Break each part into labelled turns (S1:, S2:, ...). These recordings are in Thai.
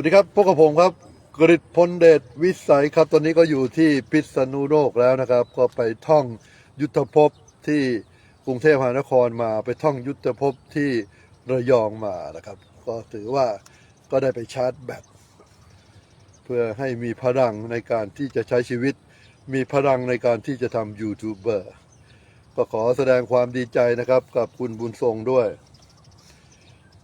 S1: วัสดีครับ พวกกับผมครับ กริตพลเดชวิสัยครับ ตอนนี้ก็อยู่ที่พิษณุโลกแล้วนะครับ ก็ไปท่องยุทธภพที่กรุงเทพมหานครมา ไปท่องยุทธภพที่ระยองมานะครับ ก็ถือว่าก็ได้ไปชาร์จแบตเพื่อให้มีพลังในการที่จะใช้ชีวิต มีพลังในการที่จะทำยูทูบเบอร์ก็ขอแสดงความดีใจนะครับ กับคุณบุญทรงด้วย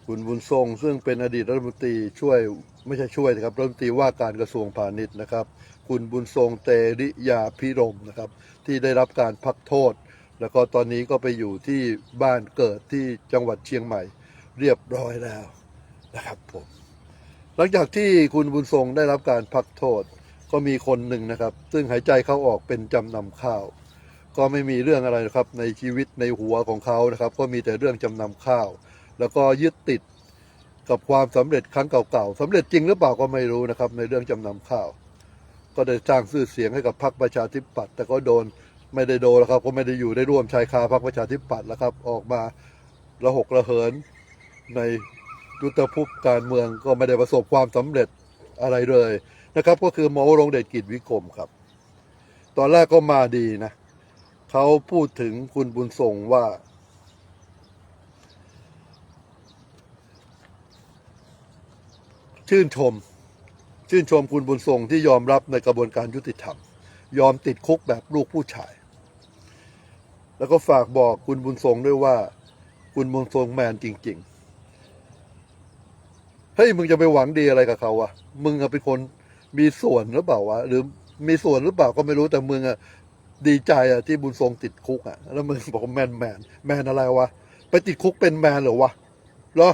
S1: คุณบุญทรงซึ่งเป็นอดีตรัฐมนตรีช่วย ไม่ใช่ช่วยนะครับรัฐมนตรีว่าการกระทรวงพาณิชย์นะครับ คุณบุญทรงเตริยาพิรมนะครับ ที่ได้รับการพักโทษ แล้วก็ตอนนี้ก็ไปอยู่ที่บ้านเกิดที่จังหวัดเชียงใหม่เรียบร้อยแล้วนะครับผมหลังจากที่คุณบุญทรงได้รับการพักโทษ ก็มีคนหนึ่งนะครับ ซึ่งหายใจเข้าออกเป็นจำนำข้าว ก็ไม่มีเรื่องอะไรนะครับในชีวิตในหัวของเขานะครับ ก็มีแต่เรื่องจำนำข้าว แล้วก็ยึดติด กับความสำเร็จครั้งเก่าๆสำเร็จจริงหรือเปล่าก็ไม่รู้นะครับ ในเรื่องจำนำข้าว ก็ได้สร้างชื่อเสียงให้กับพรรคประชาธิปัตย์แต่ก็โดนไม่ได้โดนแล้วครับ ก็ไม่ได้อยู่ได้ร่วมชายคาพรรคประชาธิปัตย์แล้วครับ ออกมาระหกระเหินในยุทธภพการเมืองก็ไม่ได้ประสบความสำเร็จอะไรเลยนะครับ ก็คือหมอรงเดชกิจวิกรมครับ ตอนแรกก็มาดีนะเขาพูดถึงคุณบุญทรงว่า ชื่นชม ชื่นชมคุณบุญทรงที่ยอมรับในกระบวนการยุติธรรม ยอมติดคุกแบบลูกผู้ชาย แล้วก็ฝากบอกคุณบุญทรงด้วยว่า คุณบุญทรงแมนจริง ๆ เฮ้ยมึงจะไปหวังดีอะไรกับเขาวะมึงอะเป็นคนมีส่วนหรือเปล่าวะหรือมีส่วนหรือเปล่าก็ไม่รู้แต่มึงอะดีใจอะที่บุญทรงติดคุกอะแล้วมึงบอกว่าแมนแมนแมนอะไรวะไปติดคุกเป็นแมนเหรอวะเหรอ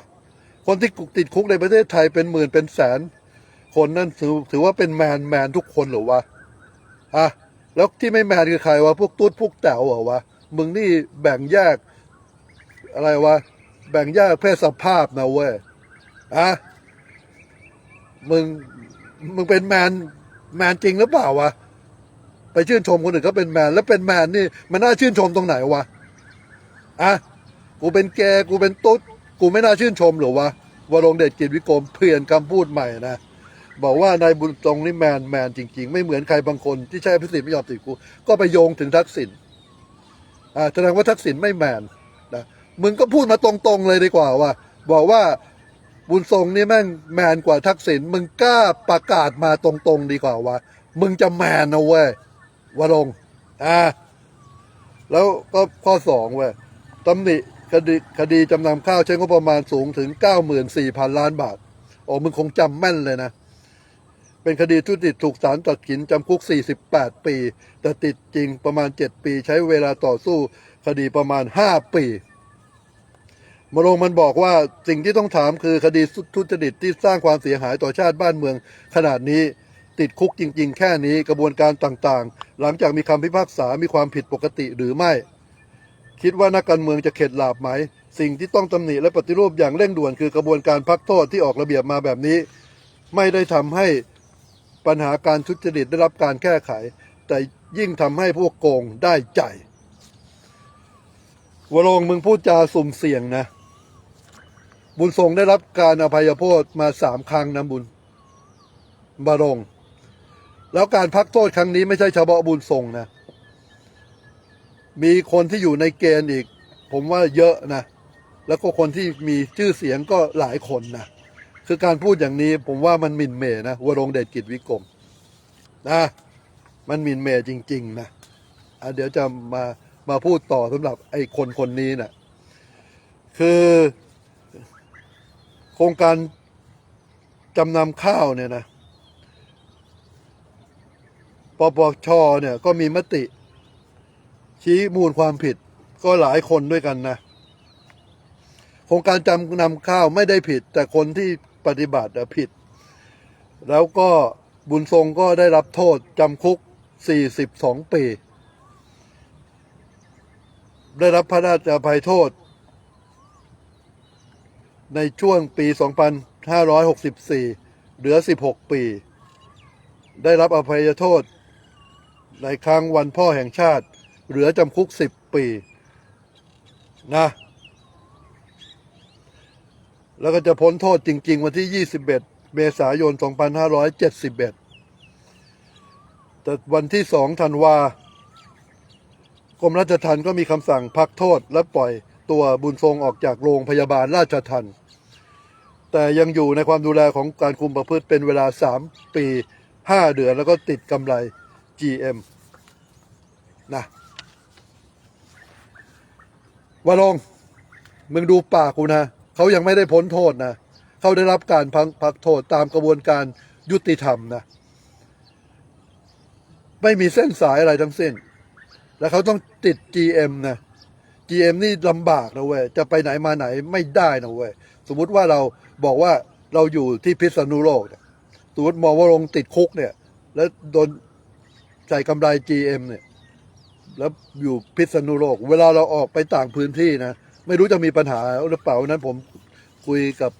S1: คนที่ติดคุกในประเทศไทยเป็นหมื่นเป็นแสน คนนั่นถือถือว่าเป็นแมนแมนทุกคนหรือวะอะแล้วที่ไม่แมนคือใครวะพวกตุ๊ดพวกแต๋วเหรอวะมึงนี่แบ่งแยก อะไรวะแบ่งแยกเพศสภาพนะเว้ยอะมึงมึงเป็นแมนแมนจริงหรือเปล่าวะไปชื่นชมคนอื่นเขาเป็นแมนแล้วเป็นแมนนี่ มันน่าชื่นชมตรงไหนวะอะกูเป็นแกกูเป็นตุ๊ด กูไม่น่าชื่นชมหรอวะวรงเดชกิจวิกรมเปลี่ยนคำพูดใหม่นะ บอกว่านายบุญตรงนี่แมนแมนจริง ๆ ไม่เหมือนใครบางคนที่ใช้พิสิทธิ์ไม่ยอมติดกูก็ไปโยงถึงทักษิณอ่าแสดงว่าทักษิณไม่แมนนะมึงก็พูดมาตรงๆเลยดีกว่าว่า บอกว่าบุญทรงนี่แม่งแมนกว่าทักษิณมึงกล้าประกาศมาตรงๆดีกว่าว่า มึงจะแมนนะเว้ยวรงอ่าแล้วก็ข้อสองเว้ยตำหนิ คดีคดีจำนำข้าวใช้งบประมาณสูงถึง 94,000 ล้านบาท โอ้มึงคงจำแม่นเลยนะ เป็นคดีทุจริตถูกศาลตัดสินจำคุก 48 ปี แต่ติดจริงประมาณ 7 ปี ใช้เวลาต่อสู้คดีประมาณ 5 ปีมรงมันบอกว่าสิ่งที่ต้องถามคือคดีทุจริตที่สร้างความเสียหายต่อชาติบ้านเมือง ขนาดนี้ติดคุกจริง ๆ แค่นี้กระบวนการต่างๆ หลังจากมีคำพิพากษามีความผิดปกติหรือไม่ คิดว่านักการเมืองจะเข็ดหลาบไหม สิ่งที่ต้องตำหนิและปฏิรูปอย่างเร่งด่วนคือกระบวนการพักโทษที่ออกระเบียบมาแบบนี้ ไม่ได้ทำให้ปัญหาการทุจริตได้รับการแก้ไข แต่ยิ่งทำให้พวกโกงได้ใจวรงมึงพูดจาสุ่มเสี่ยงนะ บุญทรงได้รับการอภัยโทษมาสามครั้งนะบุญบารง แล้วการพักโทษครั้งนี้ไม่ใช่เฉพาะบุญทรงนะ มีคนที่อยู่ในเกณฑ์อีก ผมว่าเยอะนะ แล้วก็คนที่มีชื่อเสียงก็หลายคนนะ คือการพูดอย่างนี้ผมว่ามันหมิ่นเมนะวรงเดชกิจวิกรมนะมันหมิ่นเมจริง ๆ นะะเดี๋ยวจะมามาพูดต่อสำหรับไอ้คนคนนี้นะคือโครงการจำนำข้าวเนี่ยนะปปชเนี่ยก็มีมติ ชี้มูลความผิดก็หลายคนด้วยกันนะโครงการจำนำข้าวไม่ได้ผิด แต่คนที่ปฏิบัติผิด แล้วก็บุญทรงก็ได้รับโทษจำคุก 42 ปี ได้รับพระราชอภัยโทษ ในช่วงปี 2564 เหลือ 16 ปี ได้รับอภัยโทษ ในครั้งวันพ่อแห่งชาติ เหลือจำคุก 10 ปีนะแล้วก็จะพ้นโทษจริง ๆ วันที่ 21 เมษายน 2571 แต่วันที่ 2 ธันวากรมราชทัณฑ์ก็มีคำสั่งพักโทษและปล่อยตัวบุญทรงออกจากโรงพยาบาลราชทัณฑ์แต่ยังอยู่ในความดูแลของการคุมประพฤติเป็นเวลา 3 ปี 5 เดือนแล้วก็ติดกำไร GM นะ วาลงมึงดูปากกูนะเขายังไม่ได้พ้นโทษนะเขาได้รับการพักพักโทษตามกระบวนการยุติธรรมนะไม่มีเส้นสายอะไรทั้งสิ้น แล้วเขาต้องติด GM นะ GM นี่ลำบากนะเว้ยจะไปไหนมาไหนไม่ได้นะเว้ยสมมุติว่าเราบอกว่าเราอยู่ที่พิษณุโลกเนี่ยสมมติมองว่าลงติดคุกเนี่ย แล้วโดนใส่กำไร GM เนี่ย แล้วอยู่พิษณุโลก เวลาเราออกไปต่างพื้นที่นะ ไม่รู้จะมีปัญหาหรือเปล่านั้นผมคุยกับ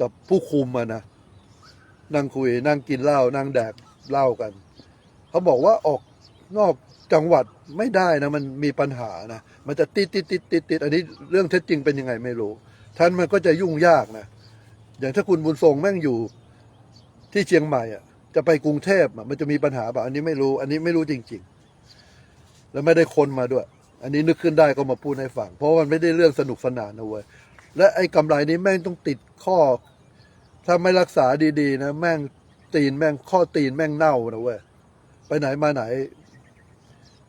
S1: กับผู้คุมอะนะ นั่งคุยนั่งกินเหล้านั่งแดกเหล้ากัน เขาบอกว่าออกนอกจังหวัดไม่ได้นะ มันมีปัญหานะ มันจะติดติดติดติดติดอันนี้เรื่องเท็จจริงเป็นยังไงไม่รู้ท่านมันก็จะยุ่งยากนะ อย่างถ้าคุณบุญทรงแม่งอยู่ที่เชียงใหม่อะ จะไปกรุงเทพอะมันจะมีปัญหาแบบอันนี้ไม่รู้ อันนี้ไม่รู้จริง ๆ แล้วไม่ได้คนมาด้วย อันนี้นึกขึ้นได้ก็มาพูดให้ฟัง เพราะว่ามันไม่ได้เรื่องสนุกสนานนะเว้ย และไอ้กำไรนี้แม่งต้องติดข้อ ถ้าไม่รักษาดีๆนะแม่งตีนแม่งข้อตีนแม่งเน่านะเว้ย ไปไหนมาไหน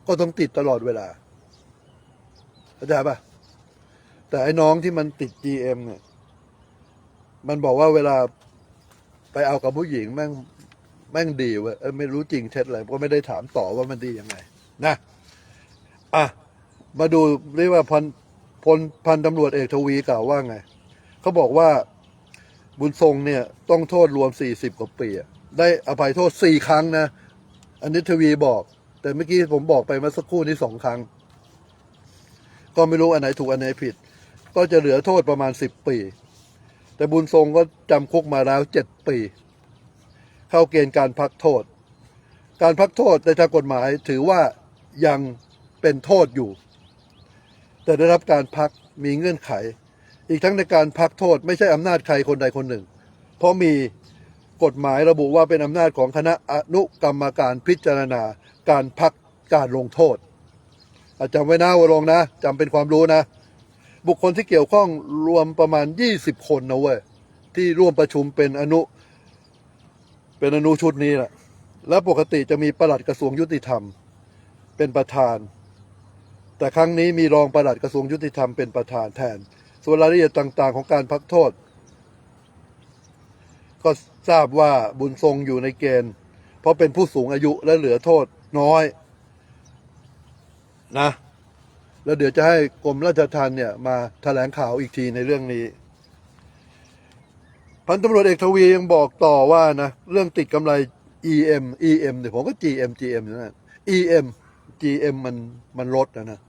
S1: ก็ต้องติดตลอดเวลาเข้าใจปะแต่ไอ้น้องที่มันติด GM เนี่ย มันบอกว่าเวลาไปเอากับผู้หญิงแม่งแม่งดีเว้ยไม่รู้จริงเท็จอะไรก็ไม่ได้ถามต่อว่ามันดียังไง นะ อะ มาดูเรียกว่าพันพลพันตำรวจเอกทวีกล่าวว่าไง เขาบอกว่าบุญทรงเนี่ย ต้องโทษรวมสี่สิบกว่าปีได้อภัยโทษสี่ครั้งนะ อันนี้ทวีบอก แต่เมื่อกี้ผมบอกไปเมื่อสักครู่นี้สองครั้ง ก็ไม่รู้อันไหนถูกอันไหนผิด ก็จะเหลือโทษประมาณสิบปี แต่บุญทรงก็จำคุกมาแล้วเจ็ดปี เข้าเกณฑ์การพักโทษ การพักโทษในทางกฎหมายถือว่ายัง เป็นโทษอยู่ แต่ได้รับการพักมีเงื่อนไข อีกทั้งในการพักโทษไม่ใช่อำนาจใครคนใดคนหนึ่ง เพราะมีกฎหมายระบุว่าเป็นอำนาจของคณะอนุกรรมการพิจารณา การพักการลงโทษอะจำไว้นะวรงนะจำเป็นความรู้นะ บุคคลที่เกี่ยวข้องรวมประมาณ 20 คนนะเว้ยที่ร่วมประชุมเป็นอนุ เป็นอนุชุดนี้แหละและปกติจะมีประหลัดกระทรวงยุติธรรม เป็นประธาน แต่ครั้งนี้มีรองปลัดกระทรวงยุติธรรมเป็นประธานแทน ส่วนรายละเอียดต่างๆ ของการพักโทษ ก็ทราบว่าบุญทรงอยู่ในเกณฑ์ เพราะเป็นผู้สูงอายุและเหลือโทษน้อยนะ แล้วเดี๋ยวจะให้กรมราชทัณฑ์เนี่ยมาแถลงข่าวอีกทีในเรื่องนี้ พันตำรวจเอกทวียังบอกต่อว่านะ เรื่องติดกำไร EM EM เนี่ยผมก็ GM GM นั่นแหละ EM GM มันมันลดนะนะ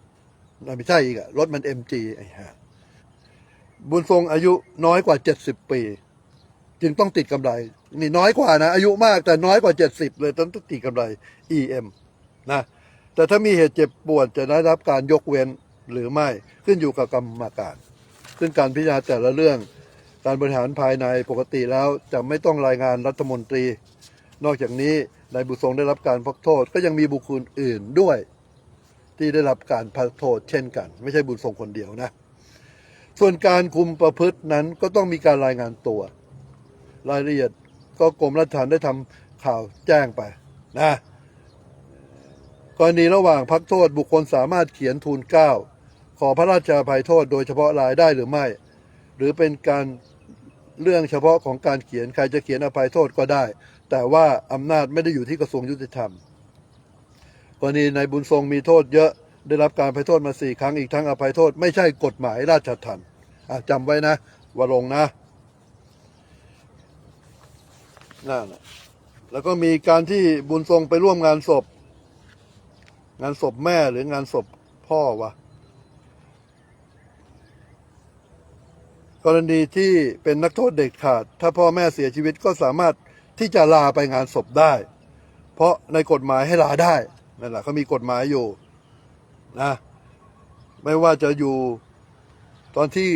S1: ไม่ใช่อีกอะรถมัน MG ไอ้ห่าบุญทรงอายุน้อยกว่า70ปี จึงต้องติดกำไร นี่น้อยกว่านะ อายุมากแต่น้อยกว่า70เลยต้องติดกำไร EM นะแต่ถ้ามีเหตุเจ็บปวดจะได้รับการยกเว้นหรือไม่ขึ้นอยู่กับกรรมการ ซึ่งการพิจารณาแต่ละเรื่อง การบริหารภายในปกติแล้วจะไม่ต้องรายงานรัฐมนตรี นอกจากนี้ นายบุญทรงได้รับการพักโทษ ก็ยังมีบุคคลอื่นด้วย ที่ได้รับการพักโทษ เช่นกัน ไม่ใช่บุญทรงคนเดียวนะ ส่วนการคุมประพฤตินั้นก็ต้องมีการรายงานตัว รายละเอียดก็กรมราชทัณฑ์ได้ทำข่าวแจ้งไปนะกรณีระหว่างพักโทษบุคคลสามารถเขียนทูลเกล้าขอพระราชาภัยโทษโดยเฉพาะรายได้หรือไม่ หรือเป็นการเรื่องเฉพาะของการเขียนใครจะเขียนอภัยโทษก็ได้ แต่ว่าอำนาจไม่ได้อยู่ที่กระทรวงยุติธรรม กรณีนายบุญทรงมีโทษเยอะได้รับการอภัยโทษมาสี่ครั้งอีกทั้งอภัยโทษไม่ใช่กฎหมายราชทัณฑ์จำไว้นะวรงนะนั่นแหละแล้วก็มีการที่บุญทรงไปร่วมงานศพ งานศพแม่หรืองานศพพ่อวะกรณีที่เป็นนักโทษเด็กขาด ถ้าพ่อแม่เสียชีวิตก็สามารถ ที่จะลาไปงานศพได้ เพราะในกฎหมายให้ลาได้นั่นแหละเขามีกฎหมายอยู่นะไม่ว่าจะอยู่ตอนที่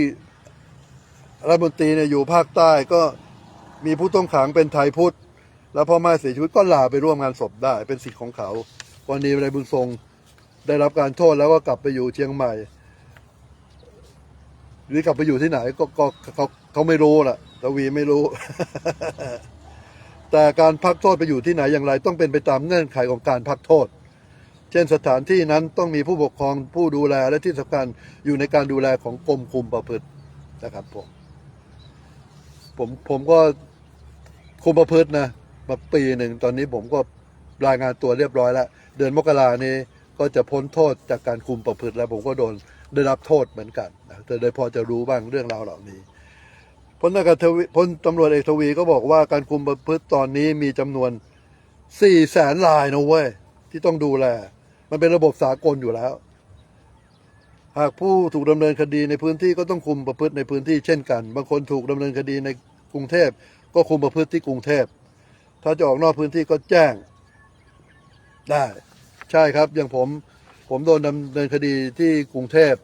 S1: รัฐมนตรีเนี่ยอยู่ภาคใต้ก็มีผู้ต้องขังเป็นไทยพุทธ แล้วพ่อแม่เสียชีวิตก็ลาไปร่วมงานศพได้เป็นสิทธิ์ของเขาวันนี้นายบุญทรงได้รับการโทษแล้วก็กลับไปอยู่เชียงใหม่ หรือกลับไปอยู่ที่ไหนก็เขาเขาไม่รู้ล่ะทวีไม่รู้ แต่การพักโทษไปอยู่ที่ไหนอย่างไร ต้องเป็นไปตามเงื่อนไขของการพักโทษ เช่นสถานที่นั้นต้องมีผู้ปกครองผู้ดูแลและที่สำคัญอยู่ในการดูแลของกรมคุมประพฤตินะครับผมผมผมก็คุมประพฤตินะมาปีหนึ่งตอนนี้ผมก็รายงานตัวเรียบร้อยแล้ว เดือนมกรานี้ก็จะพ้นโทษจากการคุมประพฤติแล้วผมก็โดนได้รับโทษเหมือนกันนะแต่ได้พอจะรู้บ้างเรื่องราวเหล่านี้ พลนากาศทวีพลตำรวจเอกทวีก็บอกว่าการคุมประพฤติตอนนี้มีจำนวนสี่แสนรายนะเว้ย ที่ต้องดูแล มันเป็นระบบสากลอยู่แล้ว หากผู้ถูกดำเนินคดีในพื้นที่ก็ต้องคุมประพฤติในพื้นที่เช่นกัน บางคนถูกดำเนินคดีในกรุงเทพก็คุมประพฤติที่กรุงเทพ ถ้าจะออกนอกพื้นที่ก็แจ้ง ได้ ใช่ครับ อย่างผม ผมโดนดำเนินคดีที่กรุงเทพ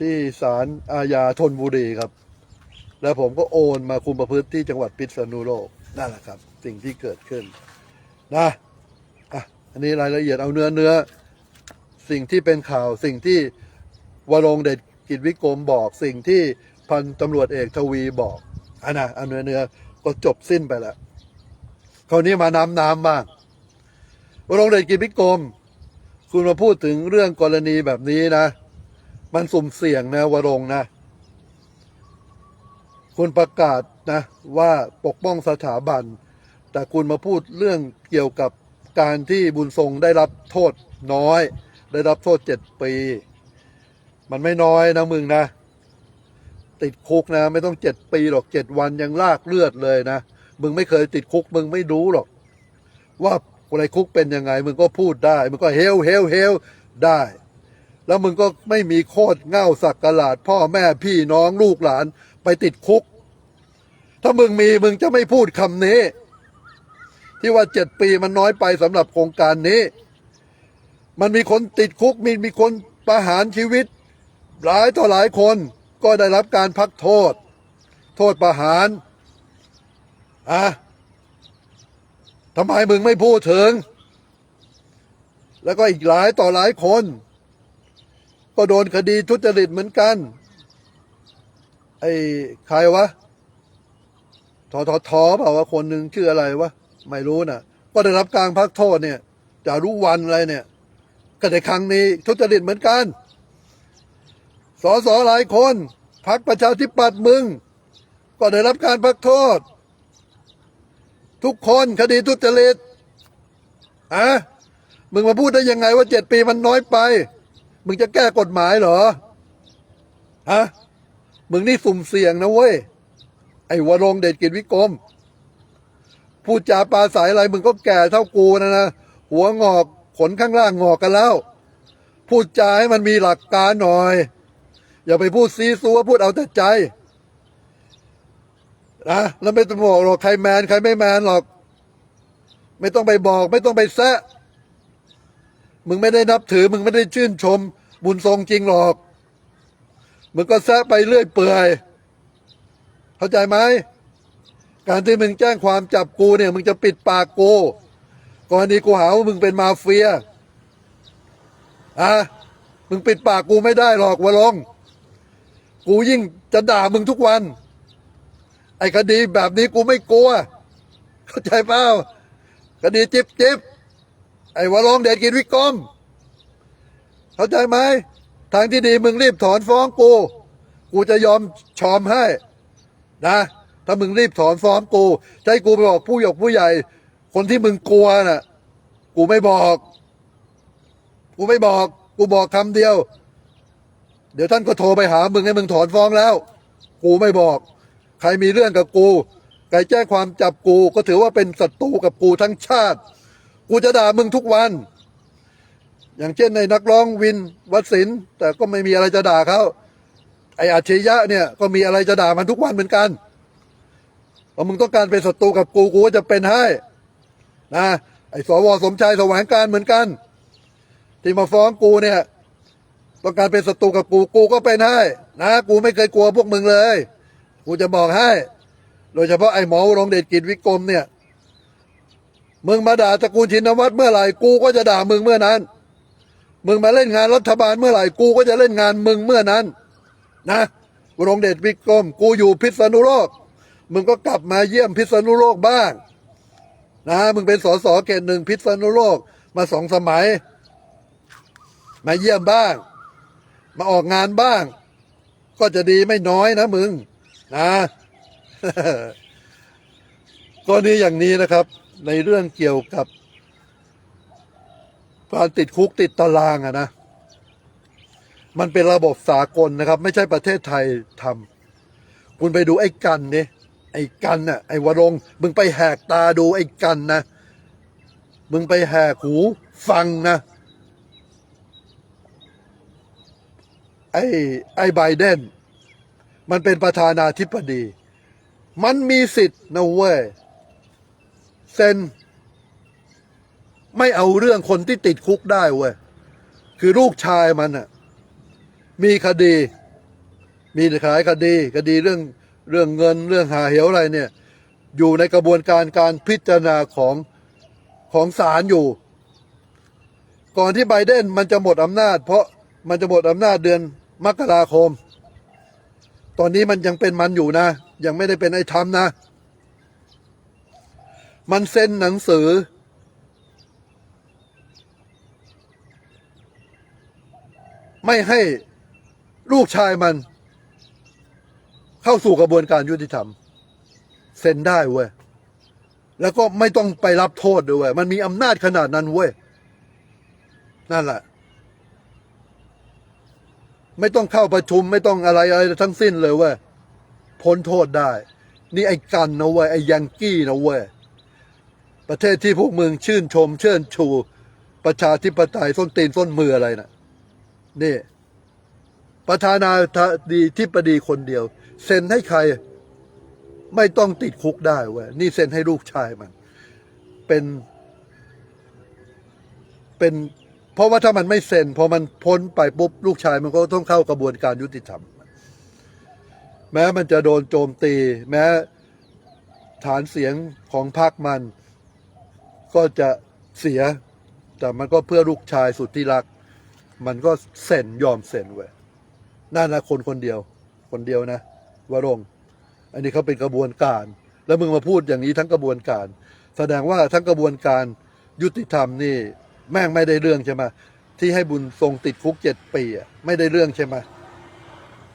S1: ที่ศาลอาญาธนบุรีครับ แล้วผมก็โอนมาคุมประพฤติที่จังหวัดพิษณุโลกนั่นแหละครับ สิ่งที่เกิดขึ้นนะอะอันนี้รายละเอียดเอาเนื้อเนื้อ สิ่งที่เป็นข่าวสิ่งที่วรงเดชกิจวิกรมบอกสิ่งที่พันตำรวจเอกทวีบอกอันน่ะเอาเนื้อเนื้อก็จบสิ้นไปแล้วคราวนี้มาน้ำน้ำบ้างวรงเดชกิจวิกรมคุณมาพูดถึงเรื่องกรณีแบบนี้นะ มันสุ่มเสี่ยงนะวรงนะ คุณประกาศนะว่าปกป้องสถาบัน แต่คุณมาพูดเรื่องเกี่ยวกับการที่บุญทรงได้รับโทษน้อย ได้รับโทษเจ็ดปี มันไม่น้อยนะมึงนะ ติดคุกนะ ไม่ต้องเจ็ดปีหรอกเจ็ดวันยังลากเลือดเลยนะ มึงไม่เคยติดคุก มึงไม่รู้หรอก ว่าอะไรคุกเป็นยังไง มึงก็พูดได้ มึงก็เฮลเฮลเฮลได้ แล้วมึงก็ไม่มีโคตรเง่าสักกะหลาดพ่อแม่พี่น้องลูกหลาน ไปติดคุก ถ้ามึงมีมึงจะไม่พูดคำนี้ ที่ว่าเจ็ดปีมันน้อยไปสำหรับโครงการนี้ มันมีคนติดคุกมีมีคนประหารชีวิต หลายต่อหลายคนก็ได้รับการพักโทษ โทษประหารอะทำไมมึงไม่พูดถึง แล้วก็อีกหลายต่อหลายคน ก็โดนคดีทุจริตเหมือนกัน ไอ้ใครวะทอทอทอเปล่าวะคนหนึ่งชื่ออะไรวะไม่รู้นะก็ได้รับการพักโทษเนี่ยจะรู้วันอะไรเนี่ย ก็ในครั้งนี้ทุจริตเหมือนกันสอสอหลายคนพักประชาธิปัตย์มึง ก็ได้รับการพักโทษ ทุกคนคดีทุจริตอะมึงมาพูดได้ยังไงว่าเจ็ดปีมันน้อยไป มึงจะแก้กฎหมายเหรอฮะ มึงนี่สุ่มเสี่ยงนะเว้ย ไอ้วรงเดชกิจวิกรมพูดจาปลาสายอะไรมึงก็แก่เท่ากูนะนะ หัวงอกขนข้างล่างงอกกันแล้ว พูดจาให้มันมีหลักการหน่อย อย่าไปพูดซีซัวพูดเอาแต่ใจนะแล้วไม่ต้องบอกหรอกใครแมนใครไม่แมนหรอก ไม่ต้องไปบอก ไม่ต้องไปแซะมึงไม่ได้นับถือ มึงไม่ได้ชื่นชม บุญทรงจริงหรอก มึงก็แซะไปเรื่อยเปื่อย เข้าใจไหม การที่มึงแจ้งความจับกูเนี่ย มึงจะปิดปากกูกรณีกูหาว่ามึงเป็นมาเฟียอะมึงปิดปากกูไม่ได้หรอกวะลง กูยิ่งจะด่ามึงทุกวัน ไอ้คดีแบบนี้กูไม่กลัว เข้าใจเปล่าคดีจิบจิบไอ้วะลงเดชกินวิกรมเข้าใจไหม ทางที่ดีมึงรีบถอนฟ้องกู กูจะยอมชอมให้ นะ ถ้ามึงรีบถอนฟ้องกูจะให้กูไปบอกผู้หยกผู้ใหญ่ คนที่มึงกลัวน่ะ กูไม่บอก กูไม่บอก กูบอกคำเดียว เดี๋ยวท่านก็โทรไปหามึงให้มึงถอนฟ้องแล้ว กูไม่บอก ใครมีเรื่องกับกูใครแจ้งความจับกูก็ถือว่าเป็นศัตรูกับกูทั้งชาติ กูจะด่ามึงทุกวัน อย่างเช่นในนักร้องวินวัดศิลป์แต่ก็ไม่มีอะไรจะด่าเขาไอ้อัจฉริยะเนี่ยก็มีอะไรจะด่ามันทุกวันเหมือนกันพอมึงต้องการเป็นศัตรูกับกูกูก็จะเป็นให้นะไอ้สวสมชายแสวงการเหมือนกัน ที่มาฟ้องกูเนี่ยต้องการเป็นศัตรูกับกูกูก็เป็นให้นะกูไม่เคยกลัวพวกมึงเลย กูจะบอกให้ โดยเฉพาะไอ้หมอวรงเดชกิจวิกรมเนี่ยมึงมาด่าตระกูลชินวัตรเมื่อไหร่กูก็จะด่ามึงเมื่อนั้น มึงมาเล่นงานรัฐบาลเมื่อไหร่กูก็จะเล่นงานมึงเมื่อนั้น นะวรงเดชวิกรมกูอยู่พิษณุโลก มึงก็กลับมาเยี่ยมพิษณุโลกบ้างนะมึงเป็นสสเขตหนึ่งพิษณุโลกมาสองสมัย มาเยี่ยมบ้าง มาออกงานบ้าง ก็จะดีไม่น้อยนะมึง นะกรณีอย่างนี้นะครับ ในเรื่องเกี่ยวกับ การติดคุกติดตารางอะนะ มันเป็นระบบสากลนะครับ ไม่ใช่ประเทศไทยทำคุณไปดูไอ้กันเนี่ยไอ้กันน่ะไอ้วรงมึงไปแหกตาดูไอ้กันนะ มึงไปแหกหูฟังนะ ไอ้ไอ้ไบเดนมันเป็นประธานาธิบดี มันมีสิทธิ์นะเว้ยเซ็น ไม่เอาเรื่องคนที่ติดคุกได้เว้ยคือลูกชายมันอะมีคดี มีขายคดี คดีเรื่องเรื่องเงินเรื่องหาเหวอะไรเนี่ย อยู่ในกระบวนการการพิจารณาของของศาลอยู่ ก่อนที่ไบเดนมันจะหมดอำนาจ เพราะมันจะหมดอำนาจเดือนมกราคม ตอนนี้มันยังเป็นมันอยู่นะ ยังไม่ได้เป็นไอ้ทำนะ มันเซ็นหนังสือ ไม่ให้ลูกชายมัน เข้าสู่กระบวนการยุติธรรมเซ็นได้เว้ยแล้วก็ไม่ต้องไปรับโทษด้วยเว้ยมันมีอำนาจขนาดนั้นเว้ยนั่นแหละ ไม่ต้องเข้าประชุมไม่ต้องอะไรอะไรทั้งสิ้นเลยเว้ยพ้นโทษได้ นี่ไอ้กันนะเว้ยไอ้ยังกี้นะเว้ยประเทศที่พวกมึงชื่นชม เชิญชู ประชาธิปไตยส้นตีนส้นมืออะไรนะ่ะ นี่ ประธานาธิบดีคนเดียว เซ็นให้ใครไม่ต้องติดคุกได้เว้ยนี่เซ็นให้ลูกชายมัน เป็น เป็น เพราะว่าถ้ามันไม่เซ็นพอมันพ้นไปปุ๊บลูกชายมันก็ต้องเข้ากระบวนการยุติธรรม แม้มันจะโดนโจมตี แม้ฐานเสียงของพรรคมัน ก็จะเสีย แต่มันก็เพื่อลูกชายสุดที่รัก มันก็เซ็นยอมเซ็นเว้ยนั่นนะคนคนเดียว คนเดียวนะวรงอันนี้เขาเป็นกระบวนการ แล้วมึงมาพูดอย่างนี้ทั้งกระบวนการ แสดงว่าทั้งกระบวนการยุติธรรมนี่แม่งไม่ได้เรื่องใช่ไหมที่ให้บุญทรงติดคุกเจ็ดปีอะไม่ได้เรื่องใช่ไหม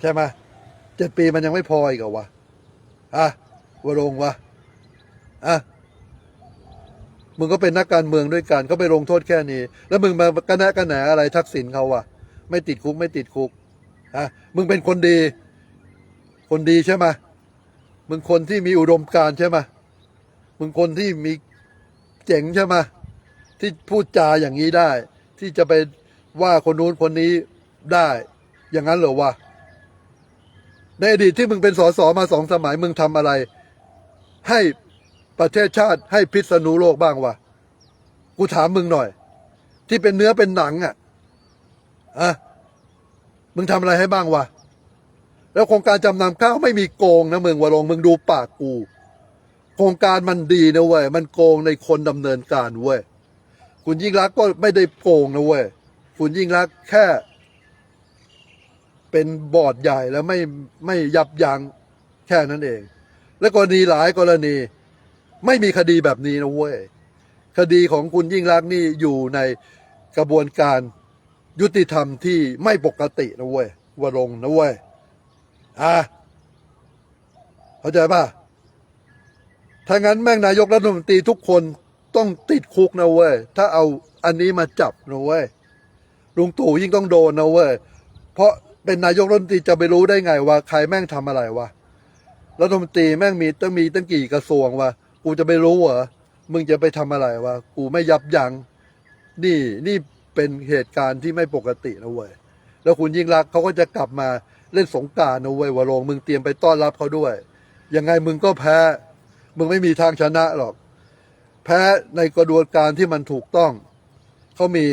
S1: ใช่ไหมเจ็ดปีมันยังไม่พออีกเหรอวะอะวรงวะอะ มึงก็เป็นนักการเมืองด้วยกันเขาไปลงโทษแค่นี้ แล้วมึงมากระแนะกระแหนอะไรทักษิณเขาวะไม่ติดคุกไม่ติดคุกอะมึงเป็นคนดี คนดีใช่ไหมมึงคนที่มีอุดมการใช่ไหมมึงคนที่มีเจ๋งใช่ไหมที่พูดจาอย่างนี้ได้ ที่จะไปว่าคนนู้นคนนี้ได้ อย่างนั้นเหรอวะในอดีตที่มึงเป็นสสมาสองสมัยมึงทำอะไร ให้ ประเทศชาติให้พิษณุโลกบ้างวะกูถามมึงหน่อย ที่เป็นเนื้อเป็นหนังอะอะมึงทำอะไรให้บ้างวะแล้วโครงการจำนำข้าวไม่มีโกงนะมึงวะลงมึงดูปากกู โครงการมันดีนะเว้ยมันโกงในคนดำเนินการเว้ยคุณยิ่งรักก็ไม่ได้โกงนะเว้ยคุณยิ่งรักแค่ เป็นบอร์ดใหญ่แล้วไม่ไม่ยับยั้งแค่นั้นเอง และกรณีหลายกรณี ไม่มีคดีแบบนี้นะเว้ย คดีของคุณยิ่งรักนี่อยู่ในกระบวนการยุติธรรมที่ไม่ปกตินะเว้ยวรงนะเว้ยอะเข้าใจป่ะถ้างั้นแม่งนายกรัฐมนตรีทุกคนต้องติดคุกนะเว้ย ถ้าเอาอันนี้มาจับนะเว้ย ลุงตู่ยิ่งต้องโดนนะเว้ย เพราะเป็นนายกรัฐมนตรีจะไปรู้ได้ไงว่าใครแม่งทำอะไรวะ รัฐมนตรีแม่งมีต้องมีตั้งกี่กระทรวงวะ กูจะไปรู้เหรอมึงจะไปทำอะไรวะกูไม่ยับยัง้งนี่นี่เป็นเหตุการณ์ที่ไม่ปกตินะเว้ยแล้วคุณยิ่งรักเขาก็จะกลับมาเล่นสงการนะเว้ยวะโรงมึงเตรียมไปต้อนรับเขาด้วย ยังไงมึงก็แพ้ มึงไม่มีทางชนะหรอก แพ้ในกระบวนการที่มันถูกต้องเขามี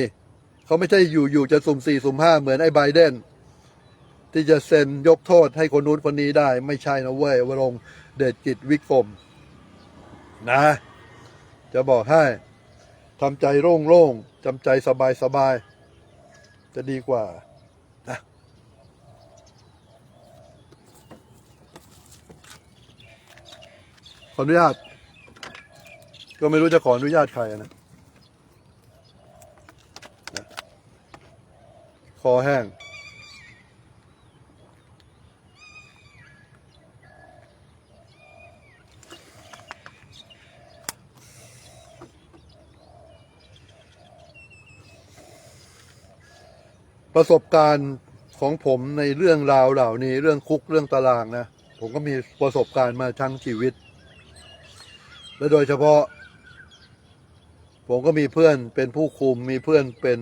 S1: เขาไม่ใช่อยู่อยู่จะสุ่มสี่สุ่มห้าเหมือนไอ้ไบเดนที่จะเซ็นยกโทษให้คนนู้นคนนี้ได้ ไม่ใช่นะเว้ยวะโรงเดชกิจวิกรม นะ จะบอกให้ทำใจโล่งๆจำใจสบายๆจะดีกว่านะขออนุญาต ก็ไม่รู้จะขออนุญาตใครนะคอแห้ง ประสบการณ์ของผมในเรื่องราวเหล่านี้เรื่องคุกเรื่องตารางนะ ผมก็มีประสบการณ์มาทั้งชีวิต และโดยเฉพาะ ผมก็มีเพื่อนเป็นผู้คุมมีเพื่อนเป็น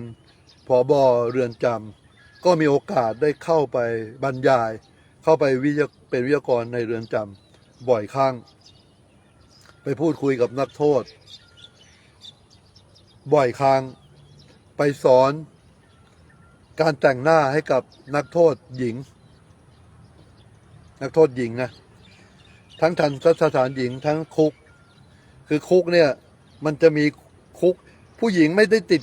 S1: ผอบอเรือนจำก็มีโอกาสได้เข้าไปบรรยาย เข้าไปวิเป็นวิทยากรในเรือนจำบ่อยครั้ง ไปพูดคุยกับนักโทษ บ่อยครั้งไปสอน การแต่งหน้าให้กับนักโทษหญิง นักโทษหญิงนะ ทั้งทันสถานหญิงทั้งคุก คือคุกเนี่ยมันจะมีคุก ผู้หญิงไม่ได้ติด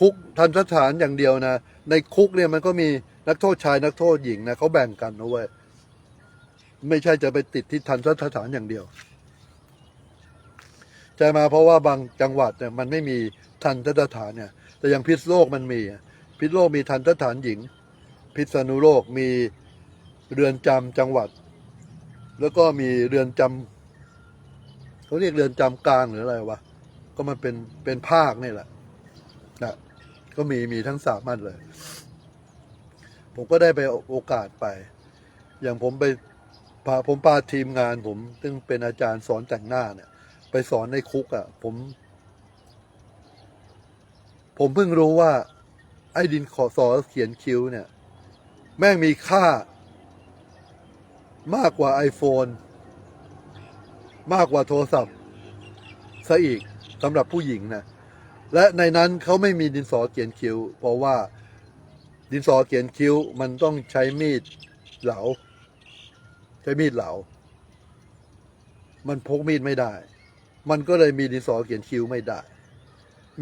S1: คุกทันสถานอย่างเดียวนะ ในคุกเนี่ยมันก็มีนักโทษชายนักโทษหญิงนะเขาแบ่งกันนะเว้ยไม่ใช่จะไปติดที่ทันสถานอย่างเดียวใช่ไหมาเพราะว่าบางจังหวัดเนี่ยมันไม่มีทันสถานเนี่ย แต่อย่างพิษโลกมันมี พิษโลกมีทันสถานหญิง พิษณุโลกมีเรือนจำจังหวัด แล้วก็มีเรือนจำเขาเรียกเรือนจำกลางหรืออะไรวะก็มันเป็นเป็นภาคนี่แหละนะก็มีมีทั้งสามอันเลย ผมก็ได้ไปโอกาสไป อย่างผมไปพาผมพาทีมงานผม ซึ่งเป็นอาจารย์สอนแต่งหน้าเนี่ย ไปสอนในคุกอะ่ะ ผม ผมเพิ่งรู้ว่า อ้ดินขอสอเขียนคิ้วเนี่ย แม่งมีค่า มากกว่า iPhone มากกว่าโทรศัพท์ซะอีกสำหรับผู้หญิงนะและในนั้นเขาไม่มีดินสอเขียนคิ้ว เพราะว่าดินสอเขียนคิ้วมันต้องใช้มีดเหลา ใช้มีดเหลา มันพกมีดไม่ได้ มันก็เลยมีดินสอเขียนคิ้วไม่ได้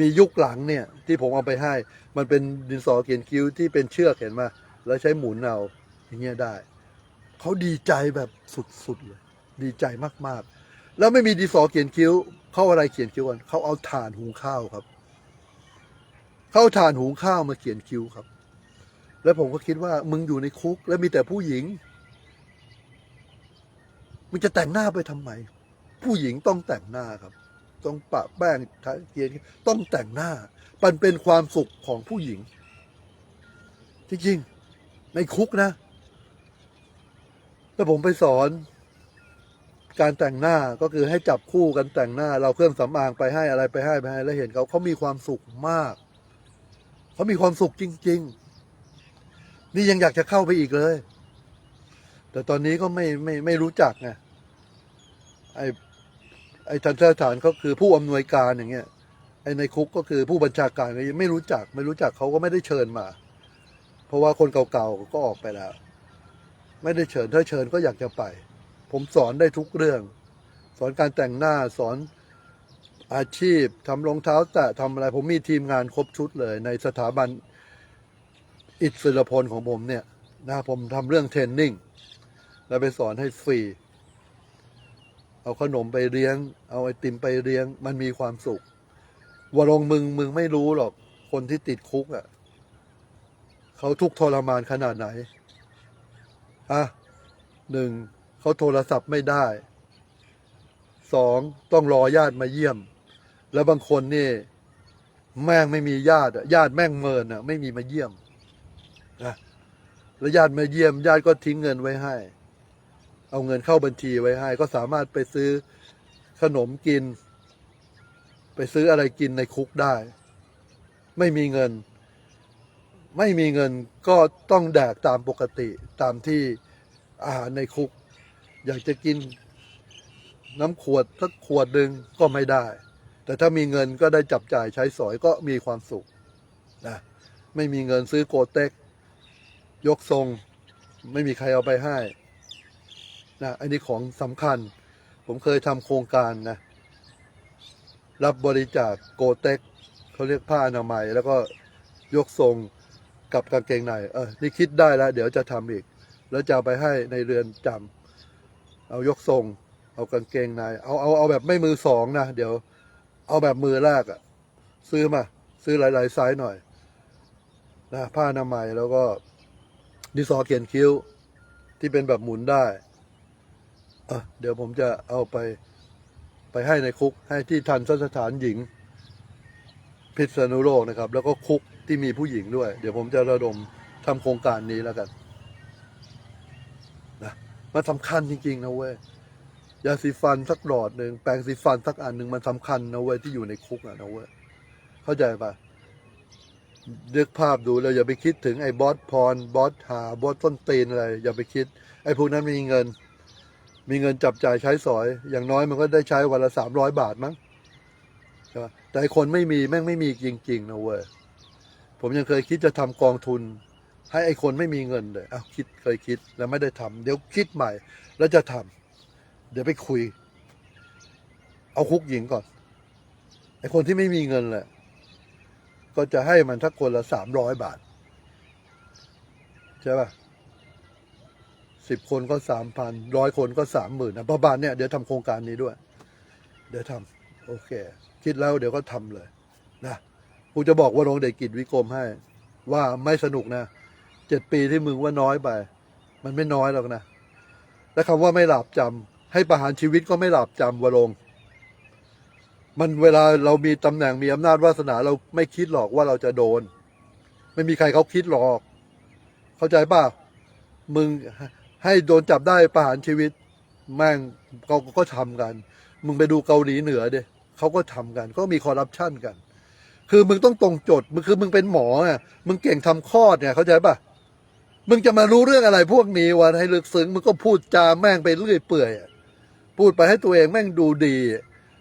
S1: มียุคหลังเนี่ยที่ผมเอาไปให้ มันเป็นดินสอเขียนคิ้วที่เป็นเชือกเห็นไหมแล้วใช้หมุนเอาอย่างเงี้ยได้ เขาดีใจแบบสุดๆเลย ดีใจมากๆ แล้วไม่มีดินสอเขียนคิ้วเขาอาอะไรเขียนคิ้วกันเขาเอาถ่านหุงข้าวครับเขาเอาถ่านหุงข้าวมาเขียนคิ้วครับ แล้วผมก็คิดว่ามึงอยู่ในคุก แล้วมีแต่ผู้หญิงมึงจะแต่งหน้าไปทำไม ผู้หญิงต้องแต่งหน้าครับ ต้องปะแป้งทาเทียนต้องแต่งหน้ามันเป็นความสุขของผู้หญิง จริงๆ ในคุกนะ แล้วผมไปสอน การแต่งหน้าก็คือให้จับคู่กันแต่งหน้า เราเครื่องสำอางไปให้อะไรไปให้ไปให้ แล้วเห็นเขาเขามีความสุขมาก เขามีความสุขจริง ๆ นี่ยังอยากจะเข้าไปอีกเลย แต่ตอนนี้ก็ไม่ไม่ไม่รู้จักไงไอ ไอ้ทันสถานเขาคือผู้อำนวยการอย่างเงี้ยไอ้ในคุกก็คือผู้บัญชาการไม่รู้จัก ไม่รู้จักเขาก็ไม่ได้เชิญมา เพราะว่าคนเก่าๆก็ออกไปแล้ว ไม่ได้เชิญถ้าเชิญก็อยากจะไป ผมสอนได้ทุกเรื่อง สอนการแต่งหน้าสอนอาชีพทำรองเท้าแตะทำอะไร ผมมีทีมงานครบชุดเลย ในสถาบันอิสระพลของผมเนี่ยนะผมทำเรื่องเทรนนิ่ง แล้วไปสอนให้ฟรี เอาขนมไปเลี้ยง เอาไอติมไปเลี้ยง มันมีความสุขวรงมึงมึงไม่รู้หรอก คนที่ติดคุกอะ่ะเขาทุกทรมานขนาดไหนอะหนึ่งเขาโทรศัพท์ไม่ได้สองต้องรอญาติมาเยี่ยม แล้วบางคนนี่ แม่งไม่มีญาติญาติแม่งเมินอะ ไม่มีมาเยี่ยมนะแล้วญาติมาเยี่ยม ญาติก็ทิ้งเงินไว้ให้ เอาเงินเข้าบัญชีไว้ให้ ก็สามารถไปซื้อขนมกิน ไปซื้ออะไรกินในคุกได้ ไม่มีเงิน ไม่มีเงินก็ต้องแดกตามปกติตามที่อาหารในคุก อยากจะกินน้ำขวดสักขวดหนึ่งก็ไม่ได้ แต่ถ้ามีเงินก็ได้จับจ่ายใช้สอยก็มีความสุขนะไม่มีเงินซื้อโกเต็ก ยกทรง ไม่มีใครเอาไปให้ นะอันนี้ของสำคัญ ผมเคยทำโครงการนะรับบริจาคโกเต็กเขาเรียกผ้าอนามัย แล้วก็ยกทรงกับกางเกงในเออนี่คิดได้แล้ว เดี๋ยวจะทำอีก แล้วจะเอาไปให้ในเรือนจำเอายกทรง เอากางเกงใน เอาเอาเอาแบบไม่มือสองนะเดี๋ยว เอาแบบมือแรกอะซื้อมา ซื้อหลาย ๆ ไซส์หน่อยนะผ้าอนามัยแล้วก็ดินสอเขียนคิ้วที่เป็นแบบหมุนได้ ออเดี๋ยวผมจะเอาไปไปให้ในคุกให้ที่ทันสถานหญิง พิษณุโลกนะครับ แล้วก็คุกที่มีผู้หญิงด้วย เดี๋ยวผมจะระดมทำโครงการนี้แล้วกันนะมันสำคัญจริง ๆ นะเว้ยยาสีฟันสักหลอดหนึ่งแปรงสีฟันสักอันหนึ่งมันสำคัญนะเว้ยที่อยู่ในคุกอะนะเว้ยเข้าใจปะนึกภาพดูแล้วอย่าไปคิดถึงไอ้บอสพรบอสหาบอสต้นตีนอะไรอย่าไปคิด ไอ้พวกนั้นมีเงิน มีเงินจับจ่ายใช้สอย อย่างน้อยมันก็ได้ใช้วันละสามร้อยบาทมั้งใช่ปะแต่คนไม่มีแม่งไม่มีจริงๆนะเว้ยผมยังเคยคิดจะทำกองทุน ให้ไอ้คนไม่มีเงินเลยอ้าวคิดเคยคิดแล้วไม่ได้ทำเดี๋ยวคิดใหม่ แล้วจะทำเดี๋ยวไปคุย เอาคุกหญิงก่อนไอ้คนที่ไม่มีเงินแหละก็จะให้มันทักคนละสามร้อยบาทใช่ป่ะ สิบคนก็สามพันร้อยคนก็สามหมื่นนะประมาณเนี่ยเดี๋ยวทำโครงการนี้ด้วย เดี๋ยวทำโอเค คิดแล้วเดี๋ยวก็ทำเลยนะกูจะบอกว่าโรงเด็กกิจวิกรมให้ ว่าไม่สนุกนะเจ็ดปีที่มึงว่าน้อยไป มันไม่น้อยหรอกนะและคำว่าไม่หลับจำให้ประหารชีวิตก็ไม่หลับจำวรงมันเวลาเรามีตำแหน่งมีอำนาจวาสนาเราไม่คิดหรอกว่าเราจะโดน ไม่มีใครเขาคิดหรอก เข้าใจป่ะมึง ให้โดนจับได้ประหารชีวิต แม่งเขาก็ทำกัน มึงไปดูเกาหลีเหนือเด้เขาก็ทำกัน ก็มีคอร์รัปชันกัน คือมึงต้องตรงจทย์มึงคือมึงเป็นหมออะมึงเก่งทำคลอดเนี่ยเข้าใจป่ะมึงจะมารู้เรื่องอะไรพวกนี้วะให้ลึกซึ้งมึงก็พูดจาแม่งไปเรื่อยเปื่อยพูดไปให้ตัวเองแม่งดูดี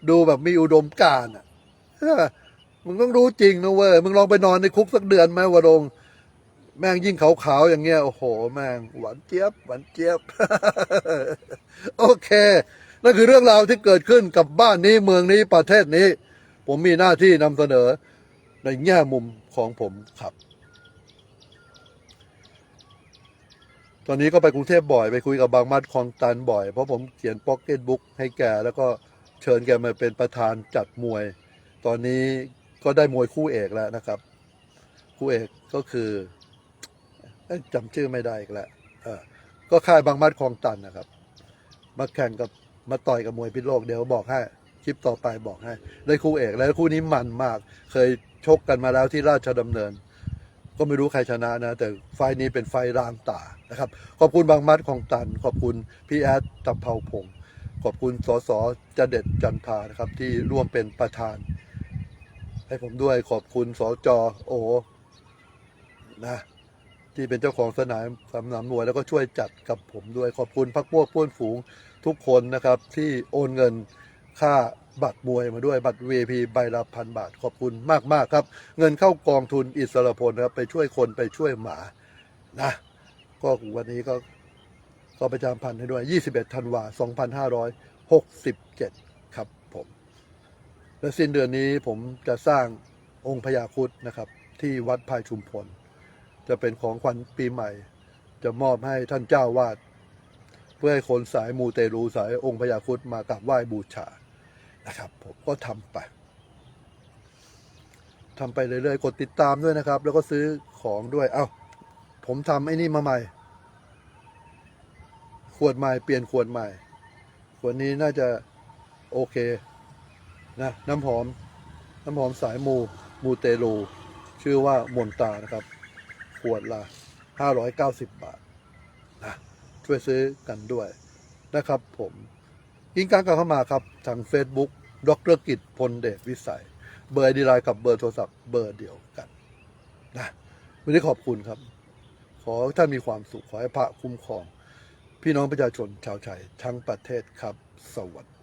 S1: ดูแบบมีอุดมการณ์อะมึงต้องรู้จริงนะเว้ยมึงลองไปนอนในคุกสักเดือนไหมวะดง แม่งยิ่งขาวๆอย่างเงี้ยโอ้โห แม่งหวานเจี๊ยบหวานเจี๊ยบ โอเคนั่นคือเรื่องราวที่เกิดขึ้นกับบ้านนี้เมืองนี้ประเทศนี้ ผมมีหน้าที่นำเสนอในแง่มุมของผมครับ ตอนนี้ก็ไปกรุงเทพบ่อยไปคุยกับบางมัดคลองตันบ่อย เพราะผมเขียนพ็อกเก็ตบุ๊กให้แกแล้วก็เชิญแกมาเป็นประธานจัดมวย ตอนนี้ก็ได้มวยคู่เอกแล้วนะครับ คู่เอกก็คือ จำชื่อไม่ได้อีกแล้วเออก็ค่ายบางมัดคลองตันนะครับ มาแข่งกับมาต่อยกับมวยพิษโลกเดี๋ยวบอกให้คลิปต่อไปบอกให้ ได้คู่เอกแล้วคู่นี้มันมาก เคยชกกันมาแล้วที่ราชดำเนิน ก็ไม่รู้ใครชนะนะ แต่ไฟล์นี้เป็นไฟร่างตานะครับ ขอบคุณบางมัดของตัน ขอบคุณพี่แอดตับเผาพงขอบคุณสสจเด็ดจันทานะครับ ที่ร่วมเป็นประธาน ให้ผมด้วยขอบคุณสจโอนะ ที่เป็นเจ้าของสนามสนามมวยแล้วก็ช่วยจัดกับผมด้วยขอบคุณพักพวกพ้วนฝูงทุกคนนะครับ ที่โอนเงินค่าบัตรมวยมาด้วยบัตร VIP ใบละพันบาท ขอบคุณมากมากๆครับ เงินเข้ากองทุนอิสระพลนะครับ ไปช่วยคนไปช่วยหมานะก็วันนี้ก็ก็ประจามพันธ์ให้ด้วย 21ธันวา2567 ครับผม และสิ้นเดือนนี้ผมจะสร้างองค์พญาครุดนะครับ ที่วัดพายชุมพล จะเป็นของขวัญปีใหม่ จะมอบให้ท่านเจ้าวาด เพื่อให้คนสายมูเตลูสายองค์พญาครุดมากราบไหว้บูชานะครับ ผมก็ทำไปทำไปเรื่อยๆ กดติดตามด้วยนะครับ แล้วก็ซื้อของด้วยเอ้าผมทำไอ้นี่มาใหม่ ขวดใหม่เปลี่ยนขวดใหม่ขวดนี้น่าจะโอเคนะน้ำหอม น้ำหอมสายมู มูเตลู ชื่อว่ามนตานะครับ วดละ 590 บาทนะช่วยซื้อกันด้วยนะครับผมกินการกันเข้ามาครับ ทาง Facebook ดรกิจพลเดชวิสัย เบอร์ดีไลน์กับเบอร์โทรศัพท์เบอร์เดียวกันนะวันนี้ขอบคุณครับ ขอท่านมีความสุข ขอให้พระคุ้มครอง พี่น้องประชาชนชาวไทยทั้งประเทศครับ สวัสดี